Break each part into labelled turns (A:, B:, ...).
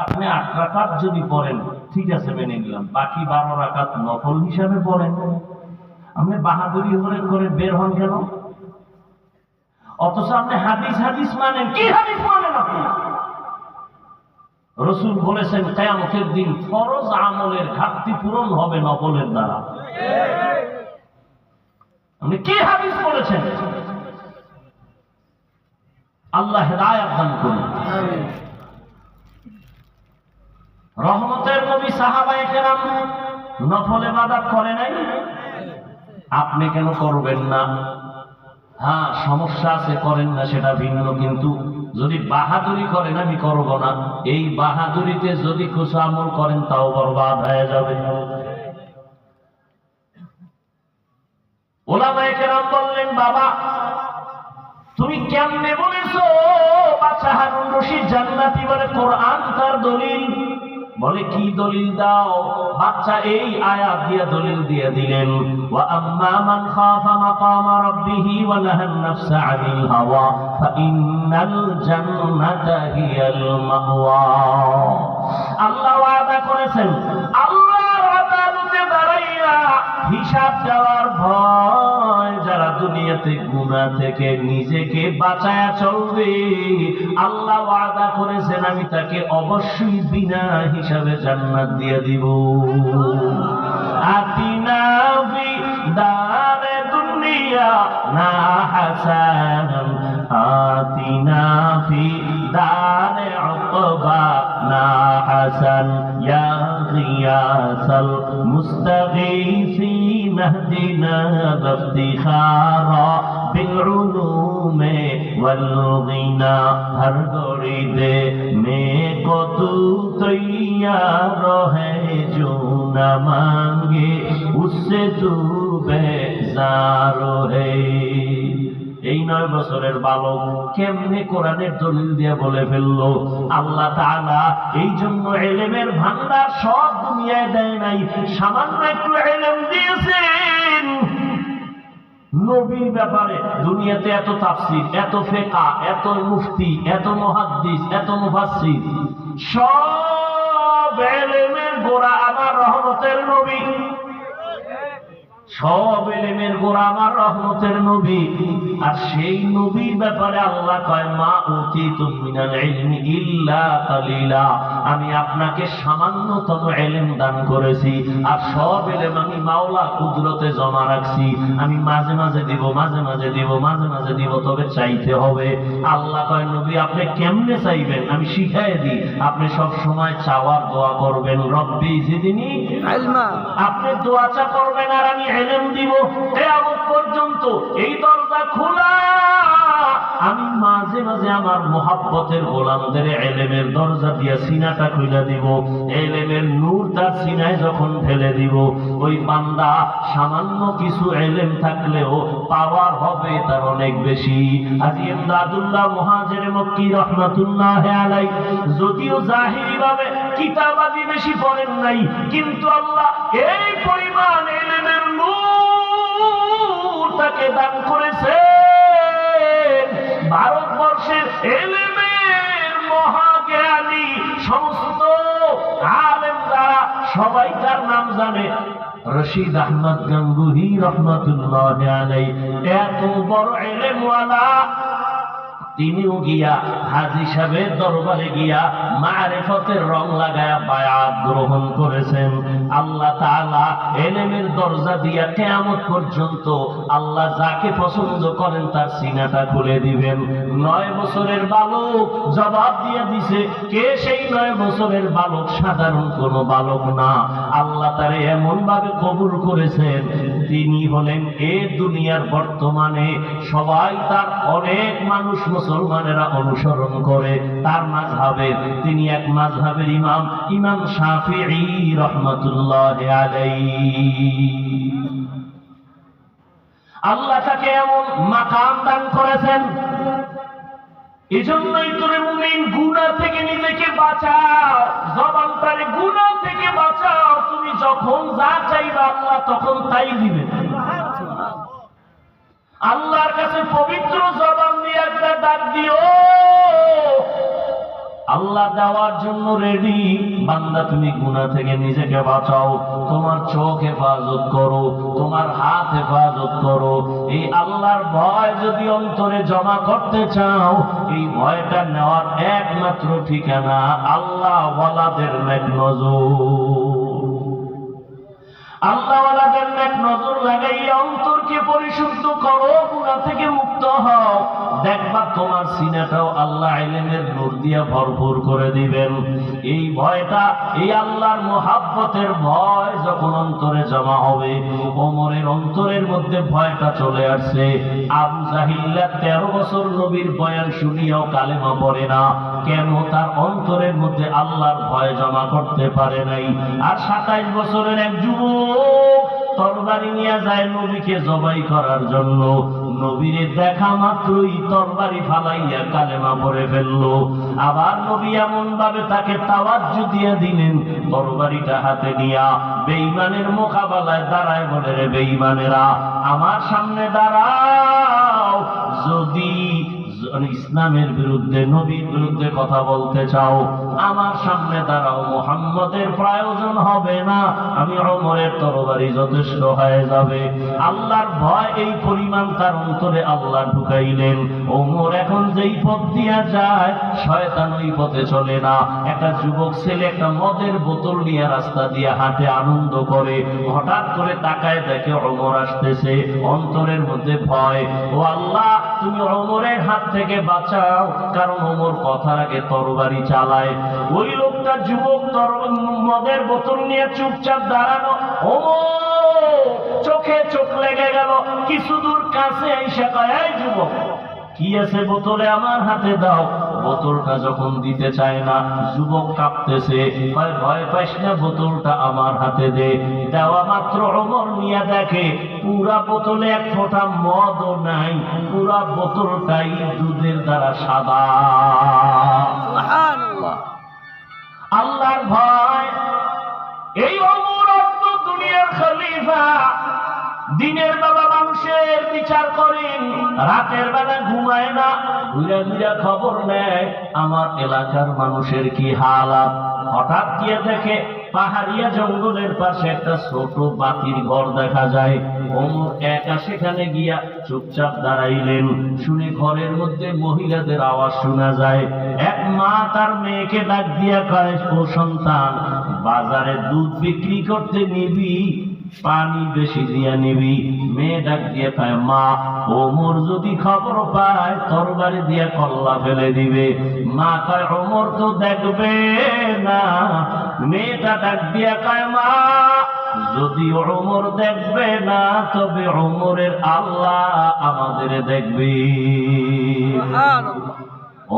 A: আপনি আট রাকাত যদি পড়েন, ঠিক আছে, মেনে নিলাম। বাকি বারো রাকাত নফল হিসাবে পড়েন। আপনি বাহাদুরি করে করে বের হন কেন? অথচ আপনি হাদিস হাদিস মানেন কি? হাদিস মানেন আপনি? রসুল বলেছেন, কেয়ামতের দিন ফরজ আমলের ঘাটতি পূরণ হবে নকলের দ্বারা। আপনি কি হাদিস বলেছেন? আল্লাহ হেদায়াত দান করুন। রহমতের নবী সাহাবায়ে কেরাম নফল ইবাদত করে নাই। আপনি কেন করবেন না? হ্যাঁ সমস্যা আছে, করেন না, সেটা ভিন্ন, কিন্তু যদি বাহাদুরি করেন, আমি করব না। এই বাহাদুরিতে যদি কিছু আমল করেন, তাও বরবাদ হয়ে যাবে। ওলামায়ে কেরাম বললেন, বাবা, তুমি কেমনে বলেছ বাচ্চা হারুন রশিদ জান্নাতি বলে কোরআন তার দলিল? বলে, কি দলিল দাও? বাচ্চা এই আয়াত দিয়ে দলিল দিয়ে দিলেন, ওয়া আম্মা মান খাফা রাব্বিহি ওয়া নাফসা আনিল হাওয়া ফাইন্নাল জান্নাতা হিয়াল মাওয়া। আল্লাহ ওয়াদা করেছেন, আল্লাহর আদালতে দাঁড়াইয়া হিসাব দেওয়ার ভয় যারা দুনিয়াতে গুনাহ থেকে নিজেকে বাঁচায়া চলবে। আল্লাহ ওয়াদা করেছেন, আমি তাকে অবশ্যই বিনা হিসাবে জান্নাত দিয়ে দিব। আতিনা দারে দুনিয়া, না হাসান আতিনা ফি দারে উকবা না হাসান। ইয়া গিয়াসাল মুস্তাগীসিন مهدنا بافتخارا بالعلوم والغنى هر غريدے میں کو تو تیار ہے جو نہ مانگے اس سے تو بیزار ہے এই নয় বছরের বালক কেমনে কোরআনের দলিল দিয়ে বলে ফেলল? আল্লাহ তাআলা এই জন্য এলেমের ভান্ডার সব দুনিয়ায় দেয় নাই, সামান্য একটু এলেম দিয়েছেন। নবীর ব্যাপারে দুনিয়াতে এত তাফসির, এত ফেকা এত মুফতি, এত মুহাদ্দিস, এত মুফাসসির, সব এলেমের গোড়া আমার রহমতের নবী। সব এলেমের গোড়া আমার রহমতের নবী। আর সেই নবীর ব্যাপারে আল্লাহ কয় মা অতি মিনাল ইলমি ইল্লা কালিলা। আমি আপনাকে সামান্যতম এলেম দান করেছি আর সব এলেম আমি মাওলা কুদরতে জমা রাখছি। আমি মাঝে মাঝে দিব মাঝে মাঝে দিব মাঝে মাঝে দিব তবে চাইতে হবে। আল্লাহ কয় নবী আপনি কেমনে চাইবেন? আমি শিখাই দিই। আপনি সব সময় চাওয়ার দোয়া করবেন। রব্বি জিদিনি আপনি দোয়াচা করবেন আর আমি এলেম দিব। কেয়ামত পর্যন্ত এই দরজা খোলা। আমি মাঝে মাঝে আমার মোহাব্বতের গোলামদের এলেমের দরজা দিয়া সিনাটা খুলে দিব, এলেমের নূর তার সিনায় যখন ফেলে দিব। ওই বান্দা সামান্য কিছু এলেম থাকলেও পাওয়ার হবে তার অনেক বেশি। আজি ইমদাদুল্লাহ মুহাজির মক্কি রহমাতুল্লাহ আলাই যদিও জাহিরি ভাবে কিতাবাদি বেশি পড়েন নাই, কিন্তু আল্লাহ এই পরিমাণ এলেমের নূর তাকে দান করেছে। ভারতবর্ষের এলেমের মহাজ্ঞানী সমস্ত আলেম সবাই তার নাম জানে। রশিদ আহমদ গঙ্গুহি রহমতুল্লাহ এত বড় এলেমওয়ালা তিনিও গিয়া হাজি সাহেবের দরবারে গিয়া মারেফতের রং লাগায়া বায়াত গ্রহণ করেছেন। আল্লাহ তাআলা এলেমের দরজা দিয়া কেয়ামত পর্যন্ত আল্লাহ যাকে পছন্দ করেন তার সিনাটা খুলে দিবেন। নয় বছরের বালক জবাব দিয়ে দিছে, কে সেই নয় বছরের বালক? সাধারণ কোনো বালক না। আল্লাহ তারে এমন ভাবে কবুল করেছেন তিনি হলেন এ দুনিয়ার বর্তমানে। সবাই তার অনেক মানুষ মুসলমানেরা অনুসরণ করে। তার মাঝহাবের তিনি এক মাঝহাবের ইমাম ইমাম সাফি রহমতুল্লাহ আল্লাহ তাকে এমন মাকাম দান করেছেন এজন্যই তোরে মুমিন গুনাহ থেকে নিজেকে বাঁচাও। জবানটারে গুনাহ থেকে বাঁচাও। তুমি যখন যা চাইবা আল্লাহ তখন তাই দিবেন আল্লাহর কাছে পবিত্র জবান দিয়ে একটা ডাক দিও। আল্লাহ দেওয়ার জন্য রেডি বান্দা, তুমি গুনাহ থেকে নিজেকে বাঁচাও। তোমার চোখ হেফাজত করো। তোমার হাত হেফাজত করো। এই আল্লাহর ভয় যদি অন্তরে জমা করতে চাও এই ভয়টা নেওয়ার একমাত্র ঠিকানা আল্লাহ ওয়ালাদের মেঘ নজর। আল্লাহওয়ালাদের এক নজর লাগাইয়া অন্তরকে পরিশুদ্ধ করো গুণা থেকে মুক্ত হও। দেখবা তোমার সিনাটাও আল্লাহ ইলেমের নূর দিয়া ভরপুর করে দিবেন। এই ভয়টা, এই আল্লাহর মোহাব্বতের ভয় যখন অন্তরে জমা হবে, ওমরের অন্তরের মধ্যে ভয়টা চলে আসছে। আবু জাহিল্লা তেরো বছর নবীর বয়ান শুনিয়াও কালেমা পড়ে না। কেন তার অন্তরের মধ্যে আল্লাহর ভয় জমা করতে পারে নাই? আর সাতাইশ বছরের এক যুবক তরবারি নিয়ে যায় নবীকে জবাই করার জন্য। নবীরে দেখা মাত্রই তরবারি ফালাইয়া কালেমা পড়ে ফেলল। আবার নবী এমন ভাবে তাকে তাওয়াজ্জু দিয়ে দিলেন, তরবারিটা হাতে নিয়া বেইমানের মোকাবেলায় দাঁড়ায় বলে, রে বেঈমানেরা, আমার সামনে দাঁড়াও। যদি ইসলামের বিরুদ্ধে নবীর বিরুদ্ধে কথা বলতে চাও আমার সামনে দাঁড়াও, মোহাম্মদের প্রয়োজন হবে না। আমি অমরের তরবারি যথেষ্ট হয়ে যাবে। আল্লাহর ভয় এই পরিমাণ তার অন্তরে আল্লাহ ঢুকাইলেন। ওমর এখন যেই পথ দিয়া যায়, শয়তান ওই পথে চলে না। একটা যুবক ছেলে একটা মদের বোতল নিয়ে রাস্তা দিয়ে হাঁটে, আনন্দ করে। হঠাৎ করে তাকায় দেখে অমর আসতেছে, অন্তরের মধ্যে ভয়। ও আল্লাহ, তুমি অমরের হাত থেকে বাঁচাও, কারণ ওমর কথার আগে তরবারি চালায়। ওই লোকটা যুবক মদের বোতল নিয়ে চুপচাপ দাঁড়ানো ওমর চোখে চোখ লেগে গেল। কিছু দূর কাছে এসে কয় যুবক, কি আছে বোতলে আমার হাতে দাও। বোতলটা যখন দিতে চায় না, যুবক কাঁপতেছে। কয়, ভয় পাইস না, বোতলটা আমার হাতে দে। দেওয়া মাত্র অমর নিয়ে দেখে, পুরা বোতলে এক ফোঁটা মদও নাই, পুরা বোতলটাই দুধের দ্বারা সাদা। আল্লাহর ভয়। এই অমরত্ব দুনিয়ার খলিফা দিনের বেলা মানুষের বিচার করেন, রাতের বেলা ঘুমায় না, ঘুরে ঘুরে খবর নেয়। আমার এলাকার মানুষের কি হালাত? হঠাৎ গিয়ে দেখে পাহাড়িয়া জঙ্গলের পাশে একটা ছোট বাতির ঘর দেখা যায়। অমর একা সেখানে গিয়া চুপচাপ দাঁড়াইলেন। শুনে ঘরের মধ্যে মহিলাদের আওয়াজ শোনা যায়। এক মা তার মেয়েকে ডাক দিয়া কয়, ও সন্তান, বাজারে দুধ বিক্রি করতে নিবি? পানি বেশি দিয়া নিবি। মেয়ে ডাক দিয়ে কয় মা ওমর যদি খবর পায় তরবারি দিয়ে কল্লা ফেলে দিবে। মা কয় ওমর তো দেখবে না। মেয়েটা ডাক দিয়া কয় মা যদি ওমর দেখবে না তবে ওমরের আল্লাহ আমাদের দেখবে।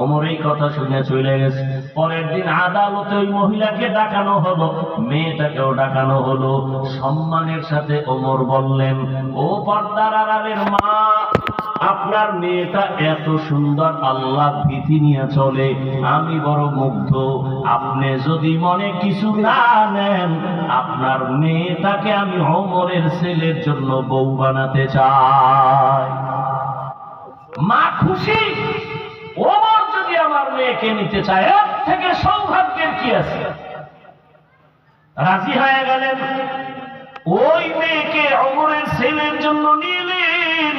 A: অমর এই কথা শুনে চলে গেছে। পরের দিন আদালতে ওই মহিলাকে ডাকানো হলো, মেয়েটাকেও ডাকানো হলো। সম্মানের সাথে ওমর বললেন, ও পর্দার আড়ালের মা, আপনার মেয়েটা এত সুন্দর আল্লাহ ভীতি নিয়ে চলে, আমি বড় মুগ্ধ। আপনি যদি মনে কিছু না নেন, আপনার মেয়েটাকে আমি অমরের ছেলের জন্য বউ বানাতে চাই। মা খুশি, ওমর যদি আমার মেয়েকে নিতে এর থেকে সৌভাগ্যের কি আছে? রাজি হয়ে গেলেন? ওই মেয়েকে অমরের ছেলের জন্য নিলেন।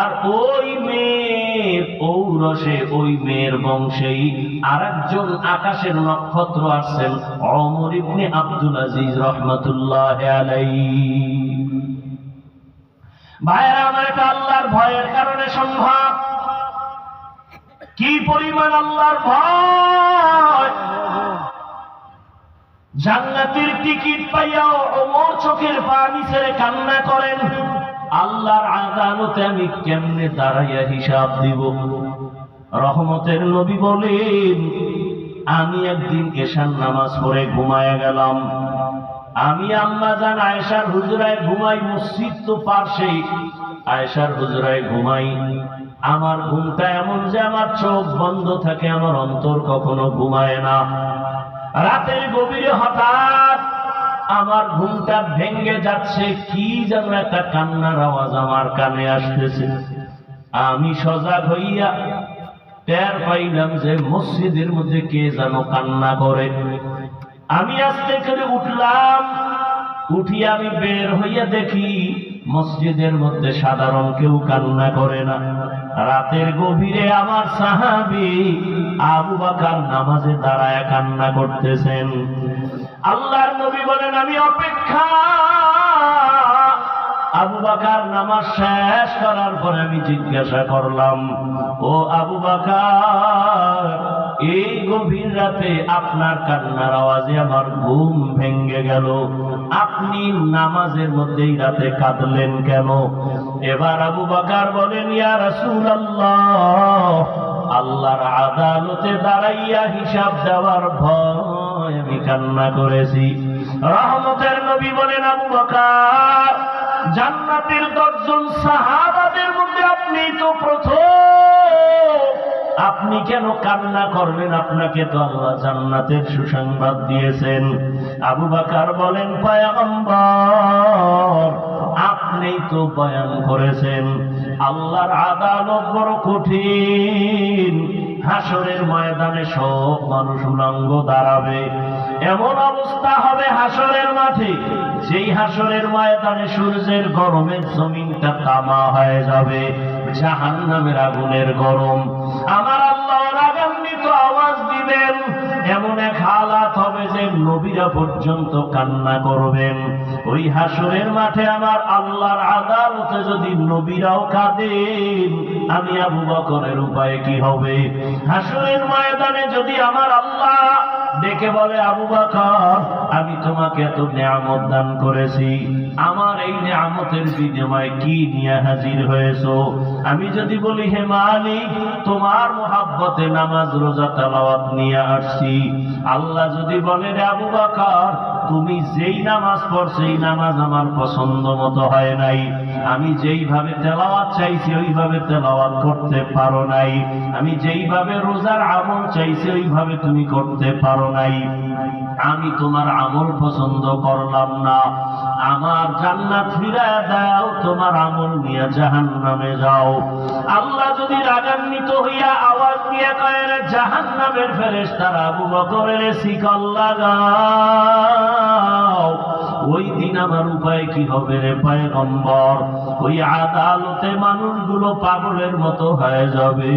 A: আর ওই মেয়ের ঔরসে, ওই মেয়ের বংশেই আরেকজন আকাশের নক্ষত্র আসছেন, অমর ইবনে আব্দুল আজিজ রহমতুল্লাহ আলাইহি। ভাইয়েরা, আমার এটা আল্লাহর ভয়ের কারণে সম্ভব। কি পরিমাণ আল্লাহর ভয়? টিকিট পাইয়াও ওমর চোখের পানি ছেড়ে কান্না করেন। আল্লাহর আদালতে আমি কেমনে দাঁড়াইয়া হিসাব দিব? রহমতের নবী বলেন, আমি একদিন এশার নামাজ পড়ে ঘুমায় গেলাম। আমি আম্মা জান আয়েশার হুজরায় ঘুমাই, মসজিদ তো পাশেই। আয়েশার হুজরায় ঘুমাই। আমার ঘুমটা এমন যে আমার চোখ বন্ধ থাকে, আমার অন্তর কখনো ঘুমায় না। রাতের গভীরে হঠাৎ আমার ঘুমটা ভেঙ্গে যাচ্ছে, কি যেন একটা কান্নার আওয়াজ আমার কানে আসতেছে। আমি সজাগ হইয়া টের পাইলাম যে মসজিদের মধ্যে কে যেন কান্না করে। আমি আস্তে করে উঠলাম, উঠিয়া আমি বের হইয়া দেখি মসজিদের মধ্যে সাধারণ কেউ কান্না করে না। রাতের গভীরে আমার সাহাবি আবু বাকার নামাজে দাঁড়ায় কান্না করতেছেন। আল্লাহর নবী বলেন, আমি অপেক্ষা। আবু বাকার নামাজ শেষ করার পরে আমি জিজ্ঞাসা করলাম, ও আবু বাকার এই গভীর রাতে আপনার কান্নার আওয়াজে আমার ঘুম ভেঙ্গে গেল। আপনি নামাজের মধ্যেই রাতে কাঁদলেন কেন? এবার আবু বাকার বলেন, ইয়া রাসূল আল্লাহর আদালতে দাঁড়াইয়া হিসাব দেওয়ার ভয় আমি কান্না করেছি। রহমতের নবী বলেন, আবু বকর, জান্নাতের দশজন সাহাবাদের মধ্যে আপনি তো প্রথম। আপনি কেন কান্না করবেন আপনাকে তো আল্লাহ জান্নাতের সুসংবাদ দিয়েছেন। আবু বাকার বলেন, পয়গম্বর আপনি তো বয়ান করেছেন। আল্লাহর আদালত বড় কঠিন। হাসরের ময়দানে সব মানুষ উলঙ্গ দাঁড়াবে। এমন অবস্থা হবে হাসরের মাঠে সেই হাসরের ময়দানে সূর্যের গরমে জমিনটা তামা হয়ে যাবে। জাহান নামের আগুনের গরম। আমার আল্লাহ রাগান্বিত আওয়াজ দিবেন, এমন এক হালাত হবে যে নবীরা পর্যন্ত কান্না করবেন। ওই হাসরের মাঠে আমার আল্লাহর আদালতে যদি নবীরাও কাঁদেন, আমি আবু বকরের উপায় কি হবে? হাসরের ময়দানে যদি আমার আল্লাহ ডেকে বলে, আবু বাকর, আমি তোমাকে এত নিয়ামত দান করেছি। আমার এই নিয়ামতের বিনিময়ে কি নিয়ে হাজির হয়েছো? আমি যদি বলি, হে মালিক, তোমার মোহাব্বতে নামাজ, রোজা, তালাওয়াত নিয়ে আসছি। আল্লাহ যদি বলে, রে আবু বকর তুমি যেই নামাজ পড় সেই নামাজ আমার পছন্দ মতো হয় নাই। আমি যেইভাবে তেলাওয়াত চাইছি, ওইভাবে তেলাওয়াত করতে পারো নাই। আমি যেইভাবে রোজার আমল চাইছি, ওইভাবে তুমি করতে পারো নাই। আমি তোমার আমল পছন্দ করলাম না। আমার জান্নাত ফিরায় দাও, তোমার আমল নিয়ে জাহান নামে যাও। আল্লাহ যদি রাগান্বিত হইয়া আওয়াজ দিয়ে কয়ের জাহান নামের ফেরেস তারা আবু বকরের শিকল লাগাও। ওই দিন আমার উপায় কি হবে রে পয়গম্বর? ওই আদালতে মানুষগুলো পাগলের মতো হয়ে যাবে।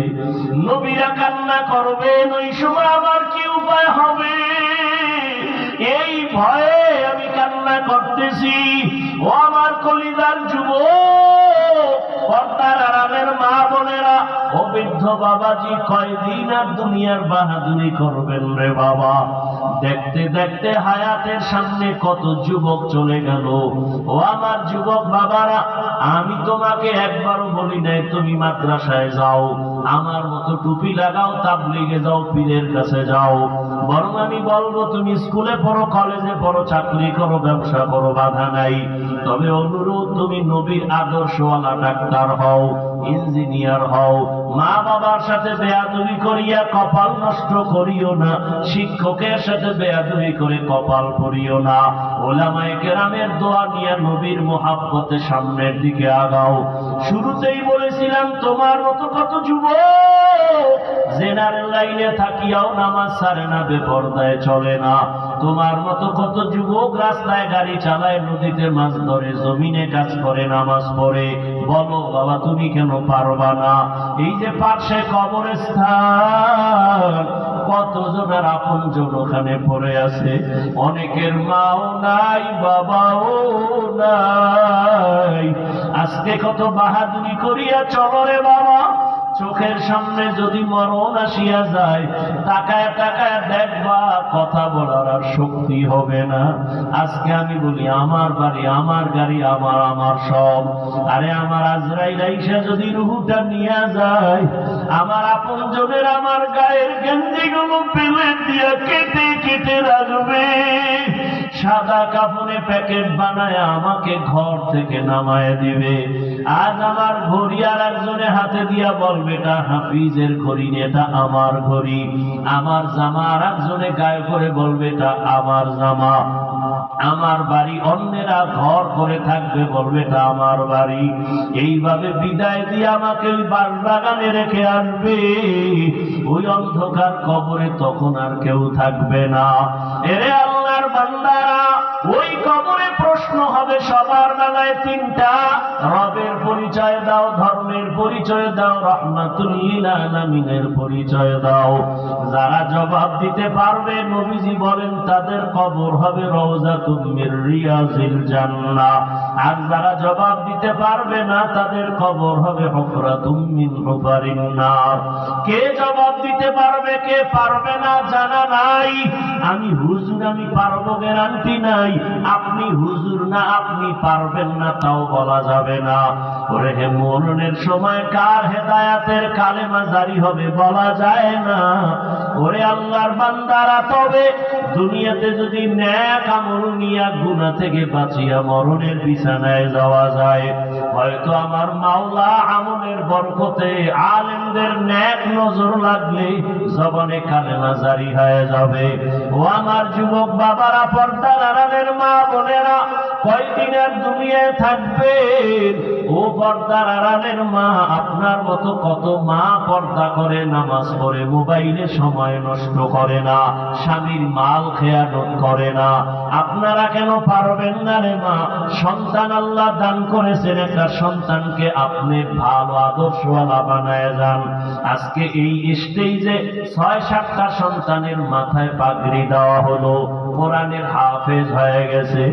A: নবীরা কান্না করবেন, ওই সময় আমার কি উপায় হবে? ভয়ে আমি কান্না করতেছি। ও আমার কলিদার যুব পর্দার আরামের মা বোনেরা, ও বৃদ্ধ বাবাজি, কয়দিন আর দুনিয়ার বাহাদুরি করবেন রে বাবা? দেখতে দেখতে হায়াতের সামনে কত যুবক চলে গেল। ও আমার যুবক বাবারা, আমি তোমাকে একবারও বলি নাই, তুমি মাদ্রাসায় যাও। আমার মতো টুপি লাগাও, তাবলিগে যাও, পীরের কাছে যাও। বরং আমি বলব, তুমি স্কুলে পড়ো, কলেজে পড়ো, চাকরি করো, ব্যবসা করো, বাধা নাই। তবে অনুরোধ, তুমি নবীর আদর্শওয়ালা ডাক্তার হও, ইঞ্জিনিয়ার হও। মা বাবার সাথে বেয়াদবি করিয়া কপাল নষ্ট করিও না, শিক্ষকের সাথে বেয়াদবি করে কপাল পড়িও না। ওলামায়ে কেরামের দোয়া নিয়ে নবীর মোহাব্বতে সামনের দিকে আগাও। শুরুতেই বলেছিলাম তোমার মতো কত যুবক জেনারেল লাইনে থাকিয়াও নামাজ সারে না, বেপর্দায় চলে না। তোমার মতো কত যুবক রাস্তায় গাড়ি চালায়, নদীতে মাছ ধরে, জমিনে কাজ করে, নামাজ পড়ে। বলো, বাবা, তুমি কেন পারবা না? এই যে পাশে কবরস্থান কতজনের আপন জন ওখানে পড়ে আছে। অনেকের মাও নাই, বাবাও নাই। আজকে কত বাহাদুরি করিয়া চলো রে বাবা। চোখের সামনে যদি মরণ আসিয়া যায়, তাকায় তাকায় দেখবা কথা বলার আর শক্তি হবে না। আজকে আমি বলি, আমার বাড়ি, আমার গাড়ি, আমার আমার সব। আরে আমার আজরাইল আইসা যদি রুহুটা নিয়ে যায়, আমার আপন জনের আমার গায়ের গেঞ্জিগুলো পেলেট দিয়া কেটে কেটে রাখবে। সাদা কাপড়ে প্যাকেট বানায় আমাকে ঘর থেকে নামায় দিবে। আজ আমার ঘড়ি আর একজনে হাতে দিয়া বলবে এটা হাফিজের ঘড়ি এটা আমার ঘড়ি। আমার জামা আর একজনে গায়ে করে বলবে এটা আমার জামা। আমার বাড়ি অন্যেরা ঘর করে থাকবে বলবে এটা আমার বাড়ি। এইভাবে বিদায় দিয়ে আমাকে ওই বাগানে রেখে আসবে। ওই অন্ধকার কবরে তখন আর কেউ থাকবে না। এরে বান্দারা ওই কবরে প্রশ্ন হবে সবার বেলায় তিনটা। রবের পরিচয় দাও, ধর্মের পরিচয় দাও রহমাতুল্লিল আলামিনের পরিচয় দাও। যারা জবাব দিতে পারবে, নবীজি বলেন, তাদের কবর হবে রওজাতুম মির রিয়াজিল জান্নাহ। আর যারা জবাব দিতে পারবে না, তাদের কবর হবে হুফরাতুম মিন হুফারিন নার। কে জবাব দিতে পারবে, কে পারবে না, জানা নাই। আমি হুজুর, আমি পারব গ্যারান্টি নাই। আপনি হুজুর না, আপনি পারবেন না, তাও বলা যাবে না। ওরে হে মরণের সময় কার হেদায়াতের কালেমা জারি হবে বলা যায় না। ওরে আল্লাহর বান্দারা, তবে দুনিয়াতে যদি ন্যাক আমল নিয়া গুণা থেকে বাঁচিয়া মরণের বিছানায় যাওয়া যায়, হয়তো আমার মাওলা আমলের বরকতে আলেমদের ন্যাক নজর লাগলে জবানে কালেমা জারি হয়ে যাবে। ও আমার যুবক বাবারা পর্দার আড়ালের মা বোনেরা কয়দিন আর দুনিয়ায় থাকবে? ও পর্দার আড়ালের মা, আপনার মতো কত মা পর্দা করে, নামাজ পড়ে, মোবাইলে সময় নষ্ট করে না, স্বামীর মাল খেয়ানত করে না। আপনারা কেন পারবেন না রে মা? সন্তান আল্লাহ দান করেছেন, একটা সন্তানকে আপনি ভালো আদর্শওয়ালা বানায় যান। আজকে এই স্টেজে ছয় সাতটা সন্তানের মাথায় পাগড়ি দেওয়া হলো। কোরআনের হাফেজ হয়ে গেছে।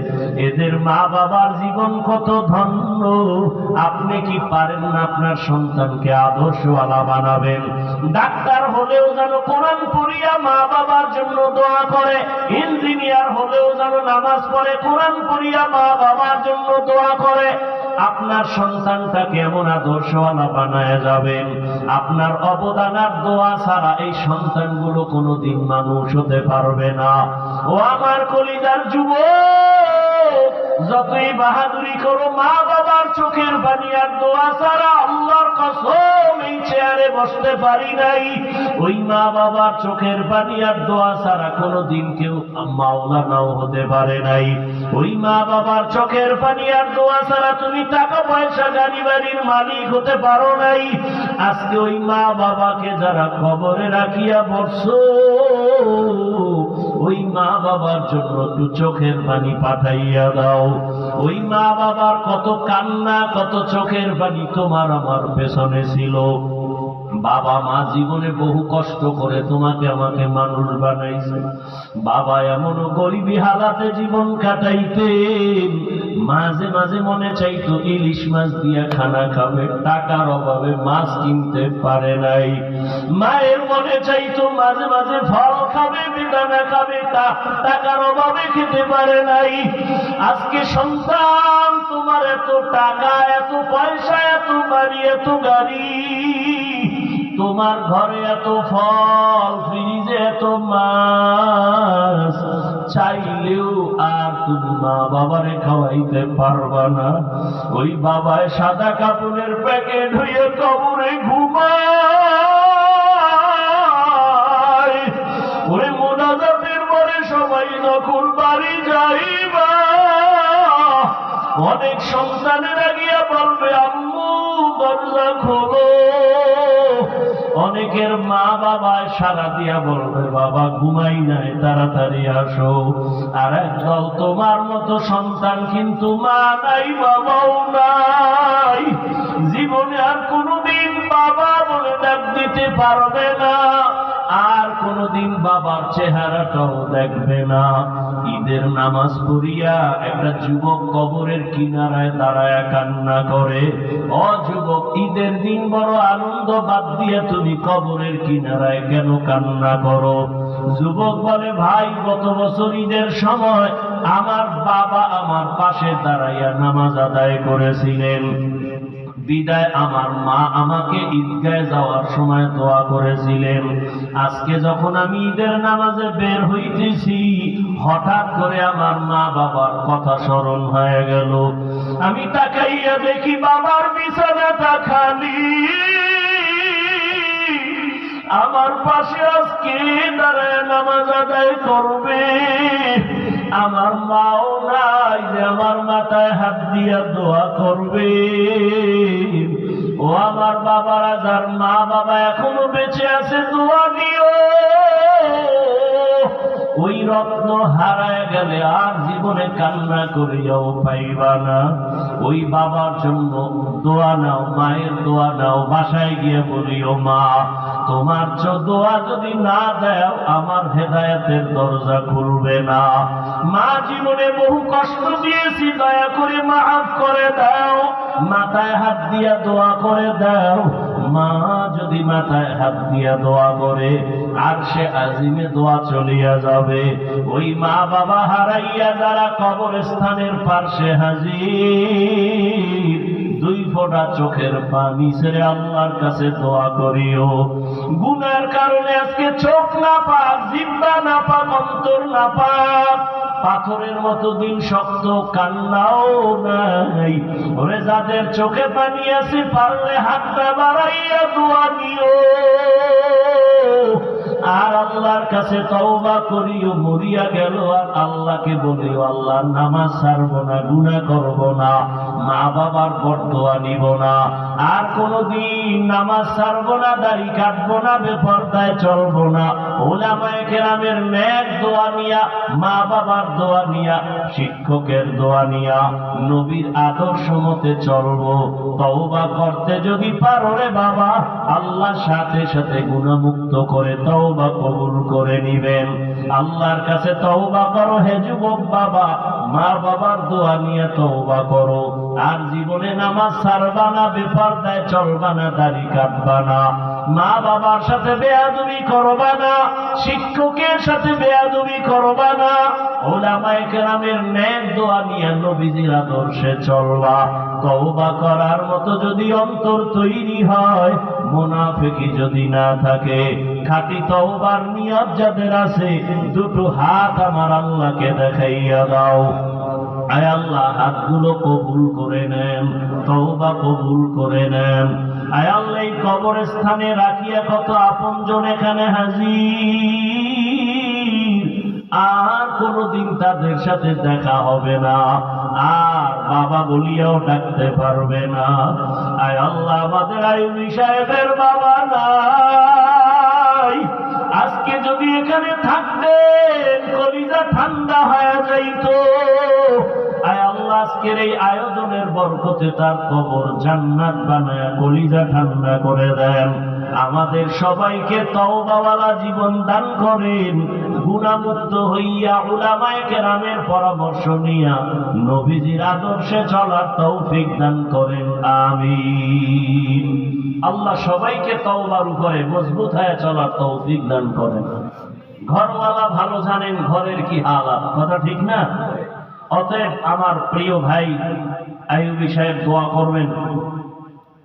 A: এদের মা বাবার জীবন কত ধন্য। আপনি কি পারেন না আপনার সন্তানকে আদর্শওয়ালা বানাবেন? ডাক্তার হলেও যেন কোরআন পড়িয়া মা বাবার জন্য দোয়া করে। ইঞ্জিনিয়ার হলেও যেন নামাজ পড়ে, কোরআন পড়িয়া মা বাবার জন্য দোয়া করে। আপনার সন্তানটা কেমন আদর্শওয়ালা বানায় যাবেন আপনার অবদান আর দোয়া ছাড়া এই সন্তানগুলো কোনোদিন মানুষ হতে পারবে না। ও আমার কলিজার যুবক, যতই বাহাদুরি করো, মা বাবার চোখের পানি আর দোয়া ছাড়া আল্লাহর কসম এই চেয়ারে বসতে পারি নাই। ওই মা বাবার চোখের পানি আর দোয়া ছাড়া কোনোদিন কেউ মাওলানাও হতে পারে নাই। ওই মা বাবার চোখের পানি আর দোয়া ছাড়া তুমি টাকা পয়সা গাড়ি বাড়ির মালিক হতে পারো নাই। আজকে ওই মা বাবাকে যারা খবরে রাখিয়া বসছো, ওই মা বাবার জন্য একটু চোখের পানি পাঠাইয়া দাও। ওই মা বাবার কত কান্না, কত চোখের পানি তোমার আমার পেছনে ছিল। বাবা মা জীবনে বহু কষ্ট করে তোমাকে আমাকে মানুষ বানাইছে। বাবা এমন গরিবী হালাতে জীবন কাটাইতেন। মাঝে মাঝে মনে চাইতো ইলিশ মাছ দিয়া খানা খাবে, টাকার অভাবে মাছ কিনতে পারে নাই। মায়ের মনে চাইতো মাঝে মাঝে ফল খাবে, বেদানা খাবে টাকার অভাবে খেতে পারে নাই। আজকে সন্তান, তোমার এত টাকা, এত পয়সা, এত বাড়ি, এত গাড়ি। তোমার ঘরে এত ফল ফ্রিজে এত চাইলেও আর তুমি মা বাবারে খাওয়াইতে পারবা না। ওই বাবায় সাদা কাপড়ের প্যাকেট হয়ে কবরে ঘুমায়। ওই মোনাজাতের পরে সবাই যখন বাড়ি যাইবা, অনেক সন্তানেরা গিয়া বলবে, আম্মু, দরজা খোলো। অনেকের মা বাবা সারা দিয়া বলবে, বাবা, ঘুমাই নাই, তাড়াতাড়ি আসো। আর একদল, তোমার মতো সন্তান কিন্তু মা নাই, বাবাও নাই। জীবনে আর কোনোদিন বাবা বলে ডাক দিতে পারবে না। আর কোনোদিন বাবার চেহারাটাও দেখবে না। ঈদের নামাজ পড়িয়া একটা যুবক কবরের কিনারায় দাঁড়ায় কান্না করে অ যুবক, ঈদের দিন বড় আনন্দ বাদ দিয়ে তুমি কবরের কিনারায় কেন কান্না করো? যুবক বলে, ভাই, গত বছর ঈদের সময় আমার বাবা আমার পাশে দাঁড়াইয়া নামাজ আদায় করেছিলেন। বিদায় আমার মা আমাকে ঈদগায় যাওয়ার সময় দোয়া করেছিলেন। আজকে যখন আমি ঈদের নামাজে বের হইতেছি, হঠাৎ করে আমার মা বাবার কথা স্মরণ হয়ে গেল। আমি তাকাইয়া দেখি বাবার বিছানাটা খালি। আমার পাশে আজকে দাঁড়ায় নামাজ আদায় করবে। আমার মাও নাই আমার মাথায় হাত দিয়া দোয়া করবে। ও আমার বাবারা, যার মা বাবা এখনও বেঁচে আছে, দোয়া দিও। ওই রত্ন হারায় গেলে আর জীবনে কান্না করিয়াও পাইবা না। ওই বাবার জন্য দোয়া নাও, মায়ের দোয়া নাও, বাসায় গিয়ে বলিও, মা তোমার দোয়া যদি না দেও, আমার হেদায়েতের দরজা খুলবে না। মা জীবনে বহু কষ্ট দিয়েছি, দয়া করে মাফ করে দাও। মাথায় হাত দিয়া দোয়া করে দাও। মা যদি মাথায় হাত দিয়া দোয়া করে, আর সে আজিমে দোয়া চলিয়া যাবে। ওই মা বাবা হারাইয়া যারা কবরস্থানের পার্শ্বে হাজির ফোঁটা চোখের পানি, ছেড়ে আল্লাহর কাছে দোয়া করিও। গুনার কারণে আজকে চোখ না পাক, জিব্বা না পাক, অন্তর না পাক, পাথরের মতো দিন শক্ত, কান্নাও নাই। ওরে যাদের চোখে পানি আছে, পারলে হাতটা বাড়াইয়া দোয়া দিও। আর আল্লাহর কাছে তওবা করিও, মরিয়া গেল আর আল্লাহকে বলিও, আল্লাহর নামাজ ছাড়বো না, গুনাহ করব না মা বাবার বরদোয়া নিব না। আর কোনদিন নামাজ ছাড়বো না, দাড়ি কাটবো না, বেপরদায় চলবো না। ওলামায়ে কেরামের ন্যাক দোয়া নিয়া মা বাবার দোয়া নিয়া, শিক্ষকের দোয়া নিয়া, নবীর আদর্শ মতে চলবো। তওবা করতে যদি পারো রে বাবা আল্লাহ সাথে সাথে গুণমুক্ত করে তওবা কবুল করে নিবেন। আল্লাহর কাছে তওবা করো, হে যুবক বাবা। মা বাবার দোয়া নিয়ে তওবা করো। আর জীবনে নামাজ ছাড়বা না বেপরদায় চলবা না, দাড়ি কাটবা না। মা বাবার সাথে বেয়াদবি করবা না, শিক্ষকের সাথে বেয়াদবি করবা না। ওলামায়ে কেরামের ন্যাক দোয়া নিয়ে নবীজির আদর্শে চলবা। তওবা করার মতো যদি অন্তর তৈরি হয় মুনাফিকি যদি না থাকে, খাঁটি তওবার নিয়ত যাদের আছে, দুটো হাত আমার আল্লাহকে দেখাইয়া দাও। আয় আল্লাহ, হাতগুলো কবুল করে নেন, তওবা কবুল করে নেন। আয় আল্লাহ, এই কবরস্থানে রাখিয়া কত আপনজন এখানে হাজির। আর কোনদিন তাদের সাথে দেখা হবে না। আর বাবা বলিয়াও ডাকতে পারবে না। আয় আল্লাহ, আমাদের আয়ুবী সাহেবের বাবা নাই। আজকে যদি এখানে থাকতেন, কলিজা ঠান্ডা হয়ে যাইত। আয় আল্লাহ, আজকের এই আয়োজনের বরকতে তার কবর জান্নাত বানায় কলিজা ঠান্ডা করে দেন। আমাদের সবাইকে তওবাওয়ালা জীবন দান করেন। গুণামুক্ত হইয়া উলামায়ে কেরামের পরামর্শ নিয়া নবীজির আদর্শে চলার তৌফিক দান করেন। আমিন। আল্লাহ সবাইকে তওবার উপরে মজবুত হয়ে চলার তৌফিক দান করেন। ঘরওয়ালা ভালো জানেন ঘরের কি হালাত, কথা ঠিক না? অতএব আমার প্রিয় ভাই আইয়ুবী সাহেব দোয়া করবেন।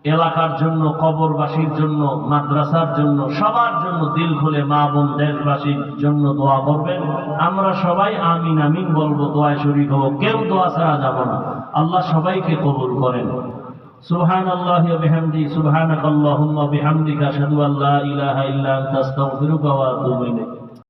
A: এলাকার জন্য, কবরবাসীর জন্য, মাদ্রাসার জন্য, সবার জন্য দিল খুলে মা বোন দেশবাসীর জন্য দোয়া করবেন। আমরা সবাই আমিন আমিন বলব দোয়া শরীক হব। কেউ দোয়া ছাড়া যাব না। আল্লাহ সবাইকে কবুল করেন। সুবহান আল্লাহ বিহামদি সুবহানাক আল্লাহুম্মা বিহামদিকা, আশহাদু আল্লা ইলাহা ইল্লা আনতা, আস্তাগফিরুকা ওয়া আতুবু ইলাইক।